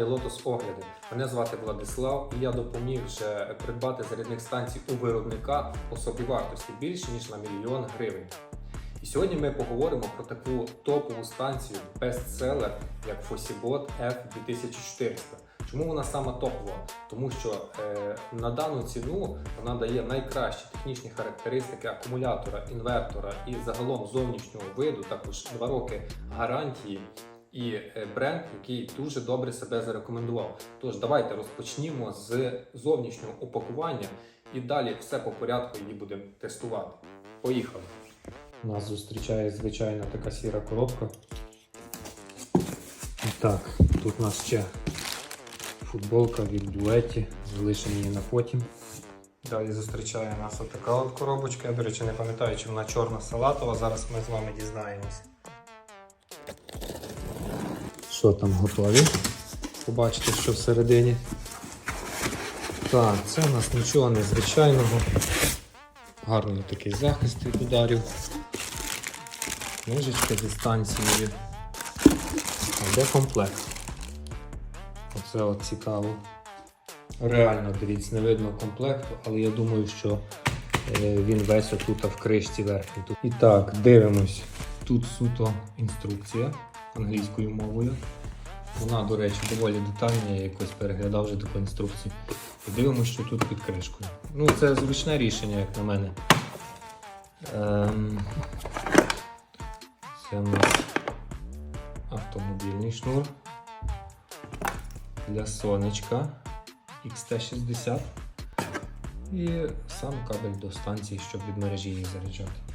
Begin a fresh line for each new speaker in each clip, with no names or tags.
компанія Lotus Огляди. Мене звати Владислав і я допоміг вже придбати зарядних станцій у виробника по собівартості більше ніж на мільйон гривень. І сьогодні ми поговоримо про таку топову станцію бестселер, як Fosibot F2400. Чому вона сама топова? Тому що е, на дану ціну вона дає найкращі технічні характеристики акумулятора, інвертора і загалом зовнішнього виду, також 2 роки гарантії і е, бренд, який дуже добре себе зарекомендував. Тож давайте розпочнімо з зовнішнього упакування і далі все по порядку її будемо тестувати. Поїхали! Нас зустрічає звичайна така сіра коробка. Так, тут у нас ще футболка від дуеті, залишимо її на потім. Далі зустрічає нас отака от коробочка. Я, до речі, не пам'ятаю, чи вона чорна салатова. Зараз ми з вами дізнаємось. Що там готові? Побачите, що всередині. Так, це у нас нічого незвичайного. Гарний такий захист від ударів. Книжечка зі станцією. А де комплект? Оце от цікаво. Реально, дивіться, не видно комплекту, але я думаю, що е, він весь отут в кришці верхній. І так, дивимось. Тут суто інструкція англійською мовою. Вона, до речі, доволі детальна, я якось переглядав вже таку інструкцію. Подивимось, що тут під кришкою. Ну, це зручне рішення, як на мене. Ем... Це у нас автомобільний шнур для сонечка XT60 і сам кабель до станції, щоб від мережі її заряджати.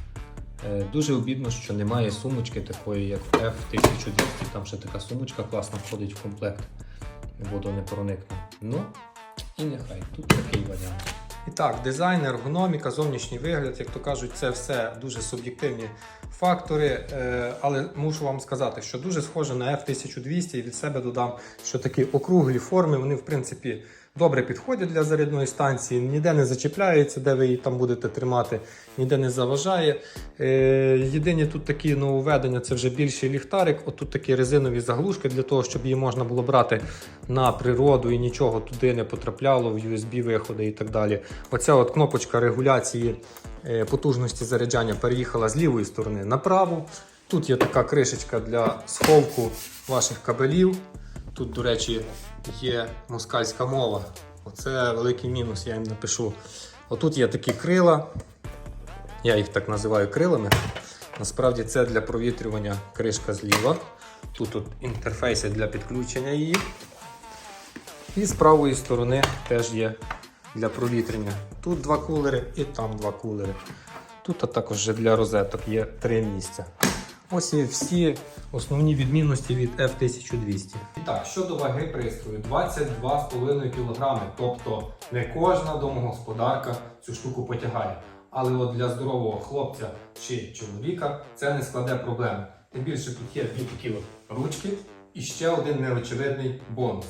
Е, Дуже обідно, що немає сумочки такої, як в F1200. Там ще така сумочка класно входить в комплект. Воду не проникне. Ну, і нехай тут такий варіант. І так, дизайн, ергономіка, зовнішній вигляд, як то кажуть, це все дуже суб'єктивні фактори. е, Але мушу вам сказати, що дуже схоже на F1200 і від себе додам, що такі округлі форми, вони в принципі добре підходять для зарядної станції, ніде не зачіпляються, де ви її там будете тримати, ніде не заважає. Е, Єдині тут такі нововведення це вже більший ліхтарик. Отут такі резинові заглушки для того, щоб її можна було брати на природу і нічого туди не потрапляло, в USB виходи і так далі. Оця от кнопочка регуляції е, потужності заряджання переїхала з лівої сторони на праву. Тут є така кришечка для сховку ваших кабелів. Тут, до речі, є москальська мова. Оце великий мінус, я їм напишу. Отут є такі крила. Я їх так називаю крилами. Насправді це для провітрювання кришка зліва. Тут от інтерфейси для підключення її. І з правої сторони теж є для провітрення. Тут два кулери і там два кулери. Тут а також для розеток є три місця. Ось і всі основні відмінності від F1200. І так, щодо ваги пристрою 22,5 кг. Тобто не кожна домогосподарка цю штуку потягає. Але от для здорового хлопця чи чоловіка це не складе проблеми. Тим більше тут є дві такі от ручки і ще один неочевидний бонус.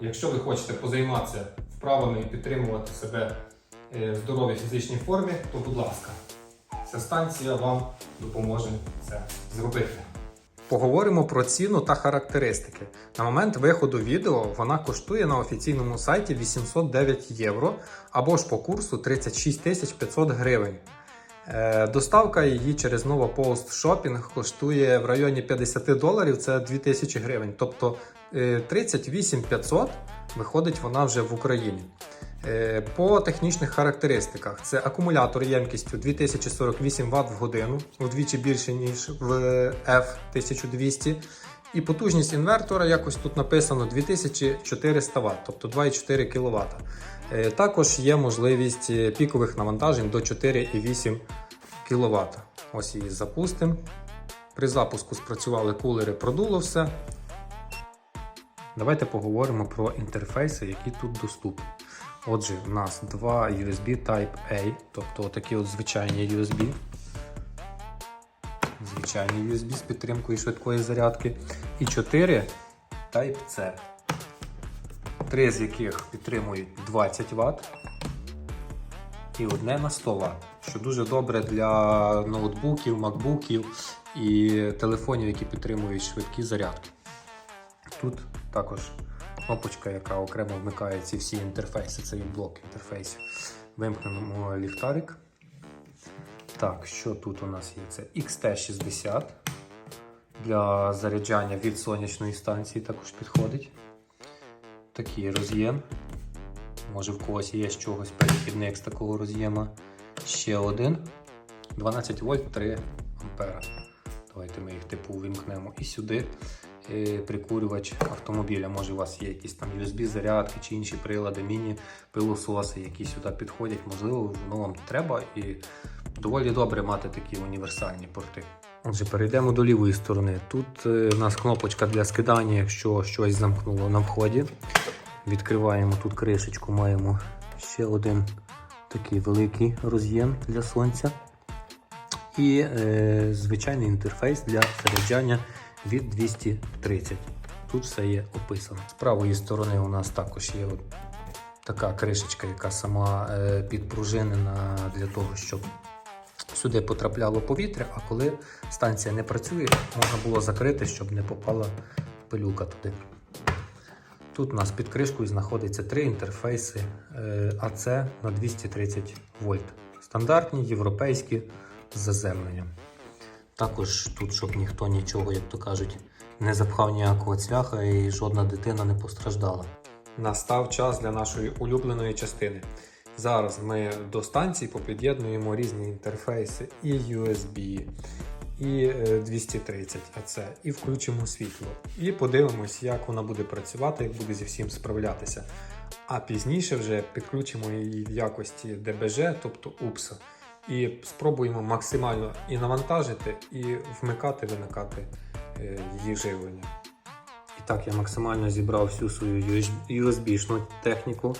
Якщо ви хочете позайматися вправами і підтримувати себе е, в здоровій фізичній формі, то будь ласка, ця станція вам допоможе це зробити. Поговоримо про ціну та характеристики. На момент виходу відео вона коштує на офіційному сайті 809 євро або ж по курсу 36 500 гривень. Е, Доставка її через Nova Post Shopping коштує в районі 50 доларів, це 2000 гривень. Тобто е, 38 500 виходить вона вже в Україні. Е, По технічних характеристиках це акумулятор ємкістю 2048 Вт в годину, вдвічі більше, ніж в F1200. І потужність інвертора, якось тут написано 2400 Вт, тобто 2,4 кВт. Е, Також є можливість е, пікових навантажень до 4,8 кВт. Ось її запустимо. При запуску спрацювали кулери, продуло все. Давайте поговоримо про інтерфейси, які тут доступні. Отже, у нас два USB Type-A, тобто такі от звичайні USB. Звичайні USB з підтримкою швидкої зарядки. І 4 Type-C. Три з яких підтримують 20 Вт і одне на 100 Вт, що дуже добре для ноутбуків, макбуків і телефонів, які підтримують швидкі зарядки. Тут також кнопочка, яка окремо вмикає ці всі інтерфейси, це блок інтерфейсів. Вимкнемо ліхтарик. Так, що тут у нас є? Це XT60 для заряджання від сонячної станції також підходить. Такий роз'єм. Може в когось є з чогось перехідник з такого роз'єма. Ще один. 12 вольт 3 ампера. Давайте ми їх типу вимкнемо. І сюди прикурювач автомобіля. Може у вас є якісь там USB-зарядки чи інші прилади, міні-пилососи, які сюди підходять. Можливо, воно вам треба і доволі добре мати такі універсальні порти. Отже, перейдемо до лівої сторони. Тут е, у нас кнопочка для скидання, якщо щось замкнуло на вході. Відкриваємо тут кришечку, маємо ще один такий великий роз'єм для сонця. І е, звичайний інтерфейс для заряджання від 230. Тут все є описано. З правої сторони у нас також є от така кришечка, яка сама е, підпружинена для того, щоб сюди потрапляло повітря, а коли станція не працює, можна було закрити, щоб не попала пилюка туди. Тут у нас під кришкою знаходиться три інтерфейси е, АЦ на 230 вольт. Стандартні, європейські з заземленням. Також тут, щоб ніхто нічого, як то кажуть, не запхав ніякого цвяха і жодна дитина не постраждала. Настав час для нашої улюбленої частини. Зараз ми до станції попід'єднуємо різні інтерфейси і USB, і е, 230 АЦ, і включимо світло. І подивимось, як вона буде працювати, як буде зі всім справлятися. А пізніше вже підключимо її в якості ДБЖ, тобто УПСа, і спробуємо максимально і навантажити, і вмикати, вимикати е, її живлення. І так, я максимально зібрав всю свою USB-шну техніку.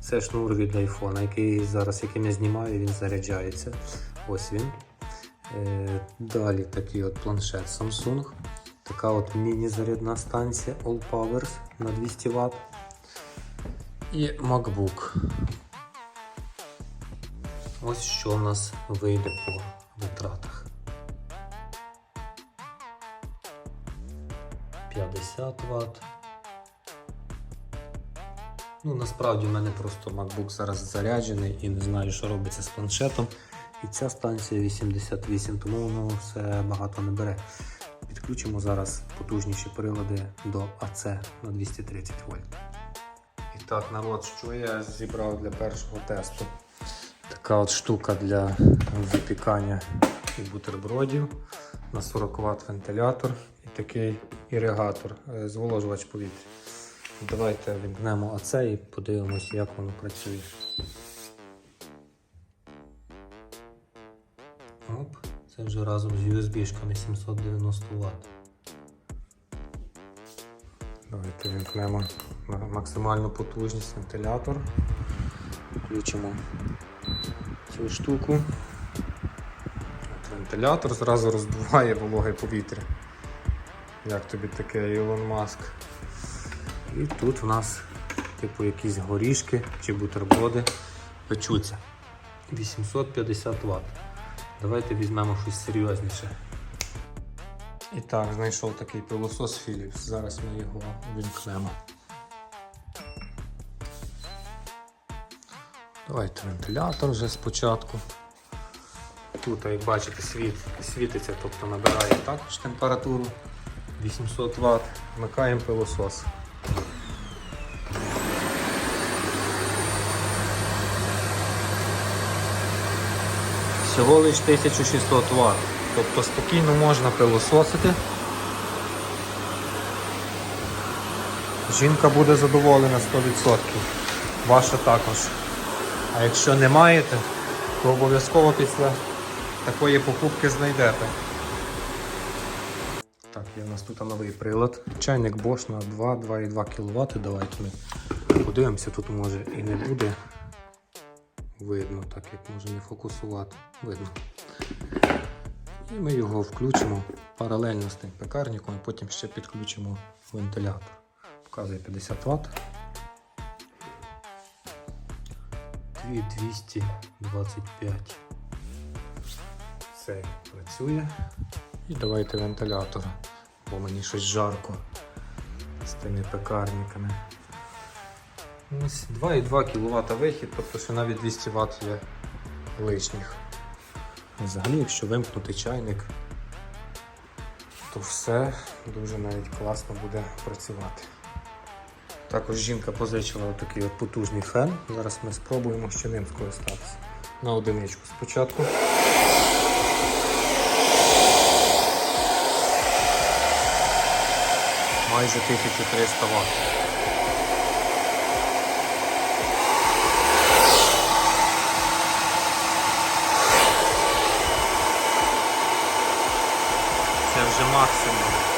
Це шнур від iPhone, який зараз, яким я знімаю, він заряджається. Ось він. Е, Далі такий от планшет Samsung. Така от міні-зарядна станція All Powers на 200 Вт. І MacBook. Ось що у нас вийде по витратах. 50 Вт. Ну, насправді в мене просто MacBook зараз заряджений і не знаю, що робиться з планшетом. І ця станція 88, тому воно все багато не бере. Підключимо зараз потужніші прилади до АЦ на 230 вольт. І так, народ, що я зібрав для першого тесту? Така от штука для випікання бутербродів на 40 Вт вентилятор і такий іригатор, е, зволожувач повітря. Давайте вімкнемо АЦ і подивимось, як воно працює. Оп, це вже разом з USB-шками 790 Вт. Давайте вімкнемо максимальну потужність вентилятор. Включимо цю штуку. Вентилятор зразу роздуває вологе повітря. Як тобі таке Ілон Маск? І тут у нас типу якісь горішки чи бутерброди печуться. 850 Вт. Давайте візьмемо щось серйозніше. І так, знайшов такий пилосос Philips. Зараз ми його вімкнемо. Давайте вентилятор вже спочатку. Тут, як бачите, світ світиться, тобто набирає також температуру 800 Вт. Вмикаємо пилосос. Всього лиш 1600 Вт. Тобто спокійно можна пилососити. Жінка буде задоволена 100%. Ваша також. А якщо не маєте, то обов'язково після такої покупки знайдете. Так, є у нас тут новий прилад. Чайник Bosch на 2-2,2 кВт. Давайте ми подивимося, тут може і не буде. Видно, так як може не фокусувати. Видно. І ми його включимо паралельно з тим пекарником, і потім ще підключимо вентилятор. Показує 50 Вт. 2225. Це працює. І давайте вентилятор, бо мені щось жарко з тими пекарниками. Ось 2,2 кВт вихід, тобто що навіть 200 Вт є лишніх. Взагалі, якщо вимкнути чайник, то все дуже навіть класно буде працювати. Також жінка позичила такий от потужний фен. Зараз ми спробуємо ще ним скористатися. На одиничку спочатку. Майже 1300 Вт. Це вже максимум.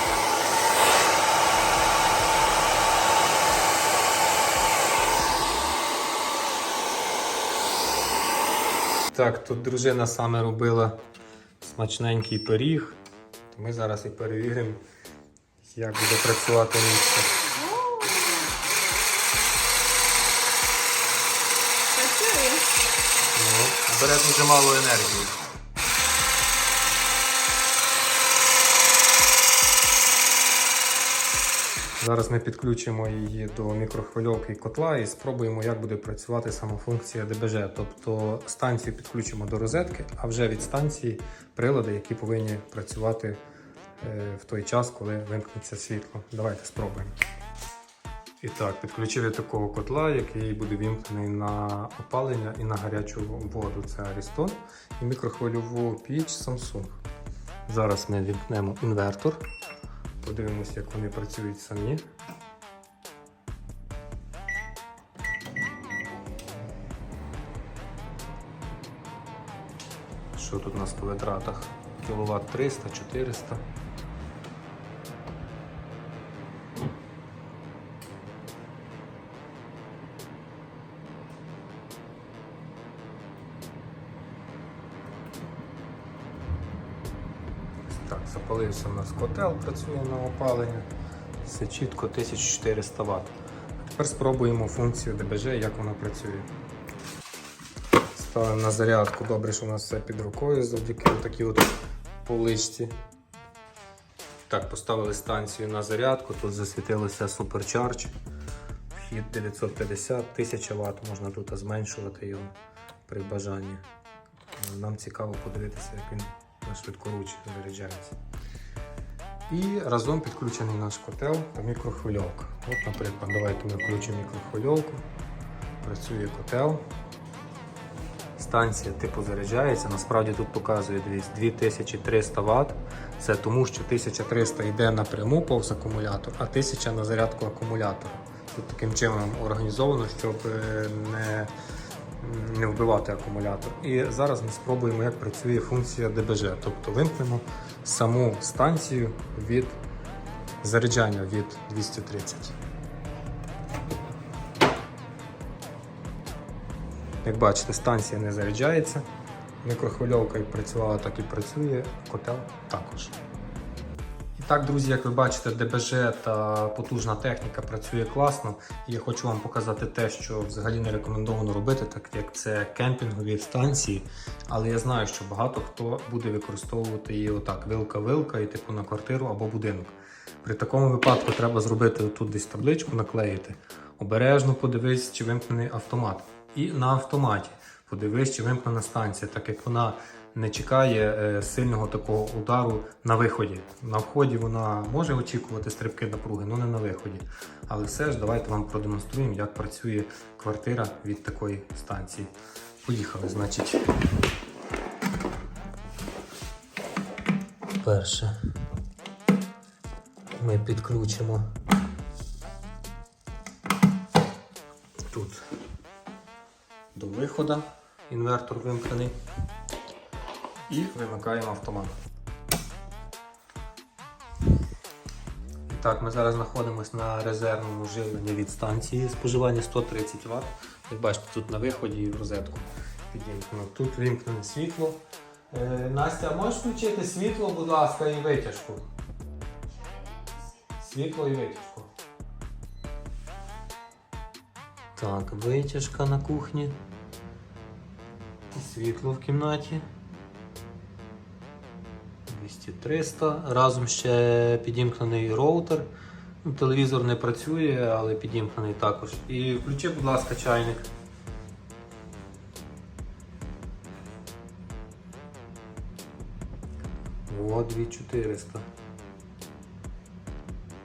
Так, тут дружина саме робила смачненький пиріг. Ми зараз і перевіримо, як буде працювати місце.
Працює.
Ну, бере дуже мало енергії. Зараз ми підключимо її до мікрохвильовки котла і спробуємо, як буде працювати сама функція ДБЖ. Тобто станцію підключимо до розетки, а вже від станції прилади, які повинні працювати е, в той час, коли вимкнеться світло. Давайте спробуємо. І так, підключив я такого котла, який буде вімкнений на опалення і на гарячу воду. Це Ariston і мікрохвильову піч Samsung. Зараз ми вімкнемо інвертор. Подивимося, як вони працюють самі. Що тут у нас по витратах? Кіловат 300, Так, запалився у нас котел, працює на опалення. Все чітко 1400 Вт. Тепер спробуємо функцію ДБЖ, як вона працює. Ставимо на зарядку, добре, що у нас все під рукою завдяки такій от поличці. Так, поставили станцію на зарядку, тут засвітилося Supercharge. Вхід 950 1000 Вт, можна тут зменшувати його при бажанні. Нам цікаво подивитися, як він швидкоруч заряджається. І разом підключений наш котел та мікрохвильовка. От, наприклад, давайте ми включимо мікрохвильовку. Працює котел. Станція типу заряджається. Насправді тут показує 2300 Вт. Це тому, що 1300 йде напряму повз акумулятор, а 1000 на зарядку акумулятора. Тут таким чином організовано, щоб е, не не вбивати акумулятор. І зараз ми спробуємо, як працює функція ДБЖ. Тобто вимкнемо саму станцію від заряджання від 230. Як бачите, станція не заряджається. Мікрохвильовка як працювала, так і працює, котел також. Так, друзі, як ви бачите, ДБЖ та потужна техніка працює класно. Я хочу вам показати те, що взагалі не рекомендовано робити, так як це кемпінгові станції. Але я знаю, що багато хто буде використовувати її отак: вилка-вилка і типу на квартиру або будинок. При такому випадку треба зробити тут десь табличку, наклеїти. Обережно подивись, чи вимкнений автомат. І на автоматі подивись, чи вимкнена станція, так як вона не чекає е, сильного такого удару на виході. На вході вона може очікувати стрибки напруги, але не на виході. Але все ж давайте вам продемонструємо, як працює квартира від такої станції. Поїхали, значить. Перше. Ми підключимо тут до виходу. Інвертор вимкнений. І вимикаємо автомат. Так, ми зараз знаходимося на резервному живленні від станції споживання 130 Вт. Як бачите, тут на виході і в розетку підімкнено. Тут вимкнене світло. Е, Настя, можеш включити світло, будь ласка, і витяжку? Світло і витяжку. Так, витяжка на кухні. Світло в кімнаті. 200-300. Разом ще підімкнений роутер Ну, Телевізор не працює, але підімкнений також. І включи, будь ласка, чайник. О, 2400.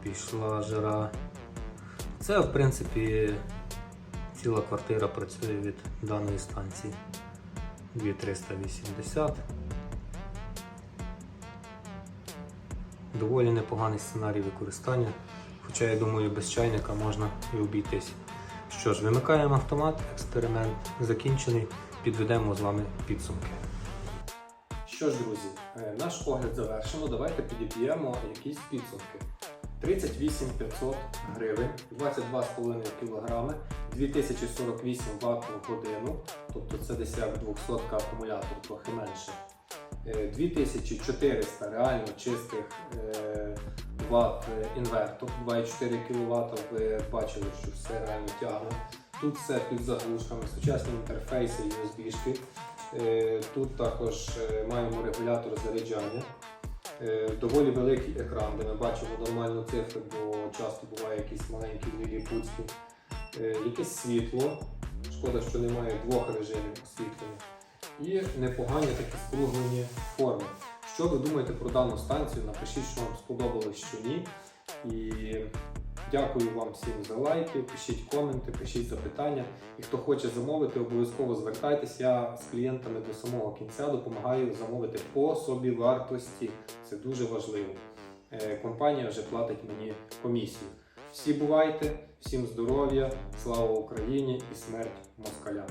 Пішла жара. Це, в принципі, ціла квартира працює від даної станції. 2380. Доволі непоганий сценарій використання. Хоча, я думаю, без чайника можна і обійтись. Що ж, вимикаємо автомат, експеримент закінчений, підведемо з вами підсумки. Що ж, друзі, е, наш огляд завершено. Давайте підіб'ємо якісь підсумки. 38 500 гривень, 22,5 кг, 2048 Вт в годину, тобто це десь як 200 акумулятор, трохи менше. Е, 2400 реально чистих е, Вт інвертор, 2,4 кВт. Ви бачили, що все реально тягне. Тут все під заглушками, сучасні інтерфейси, USB-шки. Е, Тут також е, маємо регулятор заряджання. Е, Доволі великий екран, де ми бачимо нормальну цифру, бо часто буває якісь маленькі. Е, Якесь світло. Шкода, що немає двох режимів освітлення. І непогані такі скруглені форми. Що ви думаєте про дану станцію? Напишіть, що вам сподобалось, що ні. І дякую вам всім за лайки, пишіть коменти, пишіть запитання. І хто хоче замовити, обов'язково звертайтесь. Я з клієнтами до самого кінця допомагаю замовити по собі вартості. Це дуже важливо. Е, Компанія вже платить мені комісію. Всі бувайте, всім здоров'я, слава Україні і смерть москалям!